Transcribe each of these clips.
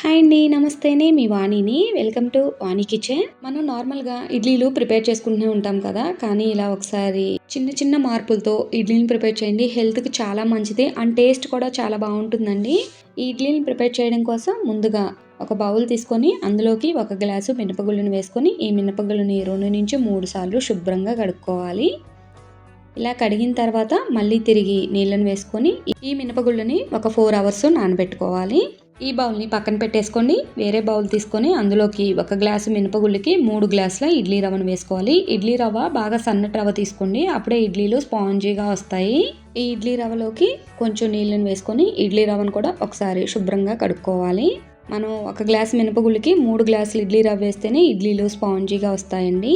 Hi అండి నమస్తేనే మీ వాణిని. Welcome to Vani kitchen. మనం నార్మల్గా ఇడ్లీలు ప్రిపేర్ చేసుకుంటూనే ఉంటాం కదా కానీ ఇలా ఒకసారి చిన్న చిన్న మార్పులతో ఇడ్లీని ప్రిపేర్ చేయండి. హెల్త్కి చాలా మంచిది అండ్ టేస్ట్ కూడా చాలా బాగుంటుందండి. ఈ ఇడ్లీని ప్రిపేర్ చేయడం కోసం ముందుగా ఒక బౌల్ తీసుకొని అందులోకి ఒక గ్లాసు మినపగుళ్ళని వేసుకొని ఈ మినపగుళ్ళని రెండు నుంచి మూడు సార్లు శుభ్రంగా కడుక్కోవాలి. ఇలా కడిగిన తర్వాత మళ్ళీ తిరిగి నీళ్ళను వేసుకొని ఈ మినపగుళ్ళని ఒక ఫోర్ అవర్స్ నానబెట్టుకోవాలి. ఈ బౌల్ని పక్కన పెట్టేసుకోండి వేరే బౌల్ తీసుకొని అందులోకి ఒక గ్లాసు మినపగుళ్ళకి మూడు గ్లాసుల ఇడ్లీ రవ్వను వేసుకోవాలి. ఇడ్లీ రవ్వ బాగా సన్నటి రవ్వ తీసుకోండి. అప్పుడే ఇడ్లీలు స్పాంజీగా వస్తాయి. ఈ ఇడ్లీ రవ్వలోకి కొంచెం నీళ్ళని వేసుకొని ఇడ్లీ రవ్వను కూడా ఒకసారి శుభ్రంగా కడుక్కోవాలి. మనం ఒక గ్లాస్ మినపగుళ్ళకి మూడు గ్లాసులు ఇడ్లీ రవ్వ వేస్తేనే ఇడ్లీలు స్పాంజీగా వస్తాయండి.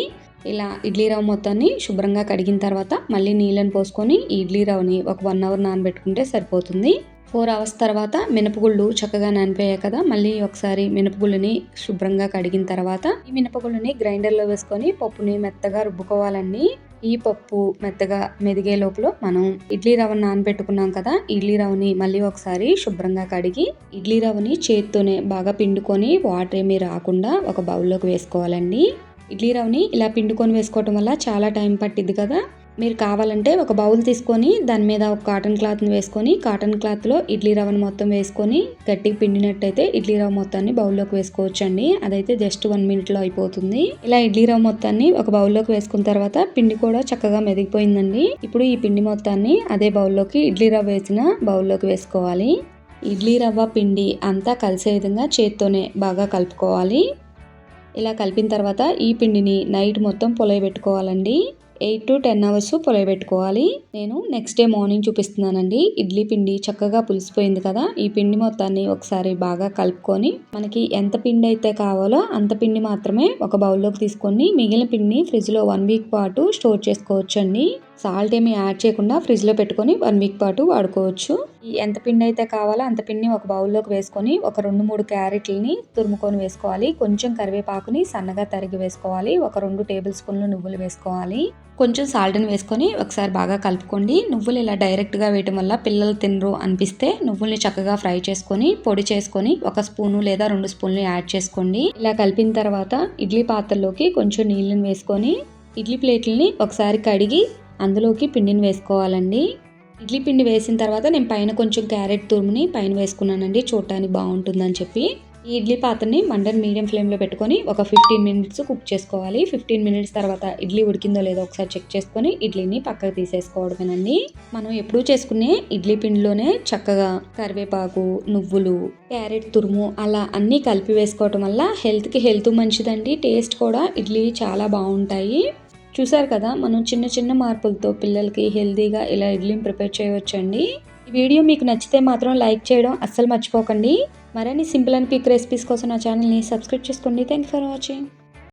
ఇలా ఇడ్లీ రవ్వ మొత్తాన్ని శుభ్రంగా కడిగిన తర్వాత మళ్ళీ నీళ్ళని పోసుకొని ఇడ్లీ రవ్వని ఒక వన్ అవర్ నానబెట్టుకుంటే సరిపోతుంది. ఫోర్ అవర్స్ తర్వాత మినపగుళ్ళు చక్కగా నానిపోయాయి కదా. మళ్ళీ ఒకసారి మినపగుళ్ళని శుభ్రంగా కడిగిన తర్వాత ఈ మినపగుళ్ళని గ్రైండర్లో వేసుకొని పప్పుని మెత్తగా రుబ్బుకోవాలండి. ఈ పప్పు మెత్తగా మెదిగే లోపల మనం ఇడ్లీ రవ్వ నానబెట్టుకున్నాం కదా. ఇడ్లీ రవ్వని మళ్ళీ ఒకసారి శుభ్రంగా కడిగి ఇడ్లీ రవ్వని చేత్తోనే బాగా పిండుకొని వాటర్ ఏమీ రాకుండా ఒక బౌల్లోకి వేసుకోవాలండి. ఇడ్లీ రవ్వని ఇలా పిండుకొని వేసుకోవటం వల్ల చాలా టైం పట్టిద్ది కదా. మీరు కావాలంటే ఒక బౌల్ తీసుకొని దాని మీద ఒక కాటన్ క్లాత్ని వేసుకొని కాటన్ క్లాత్లో ఇడ్లీ రవ్వను మొత్తం వేసుకొని గట్టిగా పిండినట్టయితే ఇడ్లీ రవ్వ మొత్తాన్ని బౌల్లోకి వేసుకోవచ్చండి. అదైతే జస్ట్ వన్ మినిట్లో అయిపోతుంది. ఇలా ఇడ్లీ రవ్వ మొత్తాన్ని ఒక బౌల్లోకి వేసుకున్న తర్వాత పిండి కూడా చక్కగా మెదిగిపోయిందండి. ఇప్పుడు ఈ పిండి మొత్తాన్ని అదే బౌల్లోకి ఇడ్లీ రవ్వ వేసిన బౌల్లోకి వేసుకోవాలి. ఇడ్లీ రవ్వ పిండి అంతా కలిసే విధంగా చేత్తోనే బాగా కలుపుకోవాలి. ఇలా కలిపిన తర్వాత ఈ పిండిని నైట్ మొత్తం పొలయబెట్టుకోవాలండి. ఎయిట్ టు టెన్ అవర్స్ పొలయబెట్టుకోవాలి నేను నెక్స్ట్ డే మార్నింగ్ చూపిస్తున్నానండి. ఇడ్లీ పిండి చక్కగా పులిసిపోయింది కదా. ఈ పిండి మొత్తాన్ని ఒకసారి బాగా కలుపుకొని మనకి ఎంత పిండి అయితే కావాలో అంత పిండి మాత్రమే ఒక బౌల్లోకి తీసుకొని మిగిలిన పిండిని ఫ్రిడ్జ్లో వన్ వీక్ పాటు స్టోర్ చేసుకోవచ్చు అండి సాల్ట్ ఏమి యాడ్ చేయకుండా ఫ్రిడ్జ్లో పెట్టుకొని వన్ వీక్ పాటు వాడుకోవచ్చు. ఎంత పిండి అయితే కావాలో అంత పిండిని ఒక బౌల్లోకి వేసుకొని ఒక రెండు మూడు క్యారెట్లని తురుముకొని వేసుకోవాలి. కొంచెం కరివేపాకుని సన్నగా తరిగి వేసుకోవాలి. ఒక రెండు టేబుల్ స్పూన్లు నువ్వులు వేసుకోవాలి. కొంచెం సాల్ట్ని వేసుకొని ఒకసారి బాగా కలుపుకోండి. నువ్వులు ఇలా డైరెక్ట్గా వేయటం వల్ల పిల్లలు తినరు అనిపిస్తే నువ్వుల్ని చక్కగా ఫ్రై చేసుకొని పొడి చేసుకొని ఒక స్పూను లేదా రెండు స్పూన్లు యాడ్ చేసుకోండి. ఇలా కలిపిన తర్వాత ఇడ్లీ పాత్రలోకి కొంచెం నీళ్ళని వేసుకొని ఇడ్లీ ప్లేట్లని ఒకసారి కడిగి అందులోకి పిండిని వేసుకోవాలండి. ఇడ్లీ పిండి వేసిన తర్వాత నేను పైన కొంచెం క్యారెట్ తురుముని పైన వేసుకున్నానండి. చూడటానికి బాగుంటుందని చెప్పి ఈ ఇడ్లీ పాత్రని మండర్ మీడియం ఫ్లేమ్లో పెట్టుకొని ఒక ఫిఫ్టీన్ మినిట్స్ కుక్ చేసుకోవాలి. ఫిఫ్టీన్ మినిట్స్ తర్వాత ఇడ్లీ ఉడికిందో లేదో ఒకసారి చెక్ చేసుకొని ఇడ్లీని పక్కకు తీసేసుకోవడమేనండి. మనం ఎప్పుడూ చేసుకునే ఇడ్లీ పిండిలోనే చక్కగా కరివేపాకు నువ్వులు క్యారెట్ తురుము అలా అన్నీ కలిపి వేసుకోవటం వల్ల హెల్త్కి హెల్త్ మంచిదండి. టేస్ట్ కూడా ఇడ్లీ చాలా బాగుంటాయి. చూసారు కదా మనం చిన్న చిన్న మార్పులతో పిల్లలకి హెల్తీగా ఇలా ఇడ్లీని ప్రిపేర్ చేయవచ్చండి. ఈ వీడియో మీకు నచ్చితే మాత్రం లైక్ చేయడం అస్సలు మర్చిపోకండి. మరిన్ని సింపుల్ అండ్ క్విక్ రెసిపీస్ కోసం నా ఛానల్ని సబ్స్క్రైబ్ చేసుకోండి. Thank for watching.